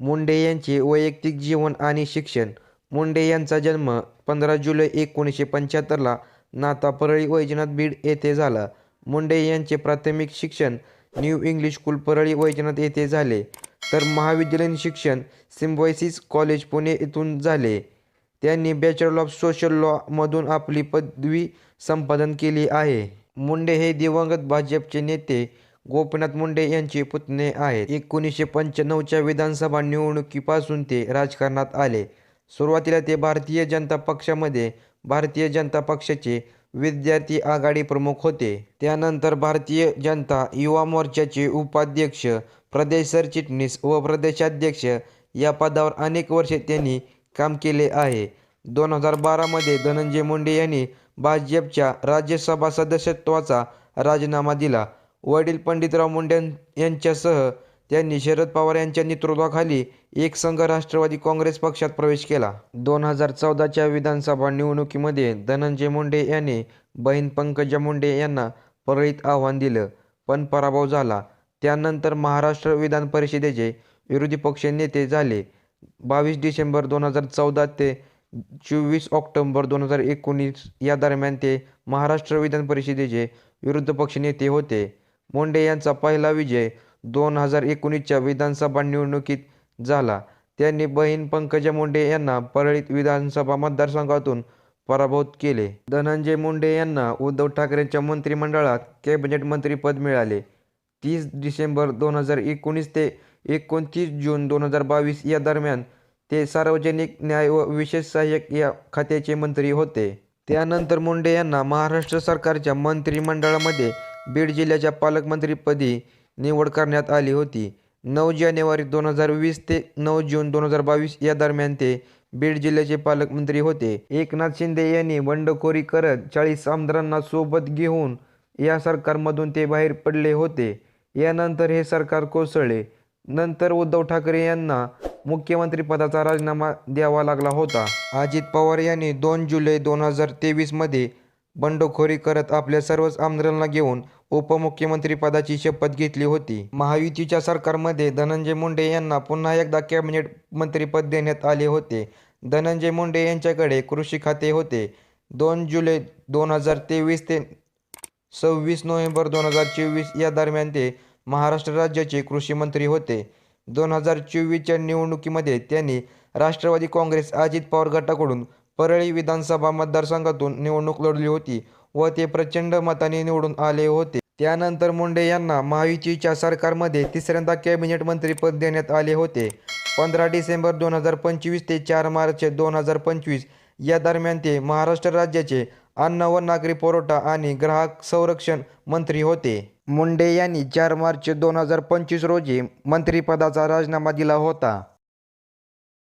मुंडे यांचे वैयक्तिक जीवन आणि शिक्षण मुंडे यांचा जन्म पंधरा जुलै एकोणीसशे पंच्याहत्तरला नाता परळी वैजनाथ बीड येथे झाला. मुंडे यांचे प्राथमिक शिक्षण new English school Parli Vaijnath येथे झाले तर महाविद्यालयीन शिक्षण सिम्बॉयसिस कॉलेज पुणे येथून झाले. त्यांनी बॅचलर ऑफ सोशल लॉ मधून आपली पदवी संपादन केली आहे. मुंडे हे दिवंगत भाजपचे नेते गोपीनाथ मुंडे यांचे पुतणे आहेत. एकोणीसशे पंच्याण्णवच्या विधानसभा निवडणुकीपासून ते राजकारणात आले. सुरुवातीला ते भारतीय जनता पक्षामध्ये भारतीय जनता पक्षाचे विद्यार्थी आघाडी प्रमुख होते. त्यानंतर भारतीय जनता युवा मोर्चाचे उपाध्यक्ष, प्रदेश सरचिटणीस व प्रदेशाध्यक्ष या पदावर अनेक वर्षे त्यांनी काम केले आहे. दोन हजार बारामध्ये धनंजय मुंडे यांनी भाजपच्या राज्यसभा सदस्यत्वाचा राजीनामा दिला. वडील पंडितराव मुंडे यांच्यासह त्यांनी शरद पवार यांच्या नेतृत्वाखाली एक संघ राष्ट्रवादी काँग्रेस पक्षात प्रवेश केला. दोन हजार चौदाच्या विधानसभा निवडणुकीमध्ये धनंजय मुंडे यांनी बहीण पंकजा मुंडे यांना परळीत आव्हान दिलं, पण पराभव झाला. त्यानंतर महाराष्ट्र विधान परिषदेचे विरोधी पक्षनेते झाले. बावीस डिसेंबर दोन हजार चौदा ते चोवीस ऑक्टोबर दोन हजार एकोणीस या दरम्यान ते महाराष्ट्र विधान परिषदेचे पक्ष पक्षनेते होते. मुंडे यांचा पहिला विजय दोन हजार एकोणीसच्या विधानसभा निवडणुकीत झाला. त्यांनी बहीण पंकजा मुंडे यांना परळीत विधानसभा मतदारसंघातून पराभूत केले. धनंजय मुंडे यांना उद्धव ठाकरेंच्या मंत्रिमंडळात कॅबिनेट मंत्रीपद मिळाले. तीस डिसेंबर दोन हजार एकोणीस ते एकोणतीस जून दोन हजार बावीस या दरम्यान ते सार्वजनिक न्याय व विशेष सहाय्यक या खात्याचे मंत्री होते. त्यानंतर मुंडे यांना महाराष्ट्र सरकारच्या मंत्रिमंडळामध्ये बीड जिल्ह्याच्या पालकमंत्रीपदी निवड करण्यात आली होती. नऊ जानेवारी दोन हजार वीस ते नऊ जून दोन हजार बावीस या दरम्यान ते बीड जिल्ह्याचे पालकमंत्री होते. एकनाथ शिंदे यांनी बंडखोरी करत चाळीस आमदारांना सोबत घेऊन या सरकारमधून ते बाहेर पडले होते. यानंतर हे सरकार कोसळले. नंतर उद्धव ठाकरे यांना मुख्यमंत्रीपदाचा राजीनामा द्यावा लागला होता. अजित पवार यांनी दोन जुलै दोन हजार तेवीसमध्ये बंडखोरी करत आपल्या सर्वच आमदारांना घेऊन उपमुख्यमंत्रीपदाची शपथ घेतली होती. महायुतीच्या सरकारमध्ये धनंजय मुंडे यांना पुन्हा एकदा कॅबिनेट मंत्रीपद देण्यात आले होते. धनंजय मुंडे यांच्याकडे कृषी खाते होते. दोन जुलै दोन हजार तेवीस ते सव्वीस नोव्हेंबर दोन हजार चोवीस या दरम्यान ते महाराष्ट्र राज्याचे कृषिमंत्री होते. दोन हजार चोवीसच्या निवडणुकीमध्ये त्यांनी राष्ट्रवादी काँग्रेस अजित पवार गटाकडून परळी विधानसभा मतदारसंघातून निवडणूक लढली होती व ते प्रचंड मताने निवडून आले होते. त्यानंतर मुंडे यांना महायुतीच्या सरकारमध्ये तिसऱ्यांदा कॅबिनेट मंत्रीपद देण्यात आले होते. पंधरा डिसेंबर दोन हजार पंचवीस ते चार मार्च दोन हजार पंचवीस या दरम्यान ते महाराष्ट्र राज्याचे अन्न व नागरी पुरवठा आणि ग्राहक संरक्षण मंत्री होते. मुंडे यांनी चार मार्च दोन हजार पंचवीस रोजी मंत्रिपदाचा राजीनामा दिला होता.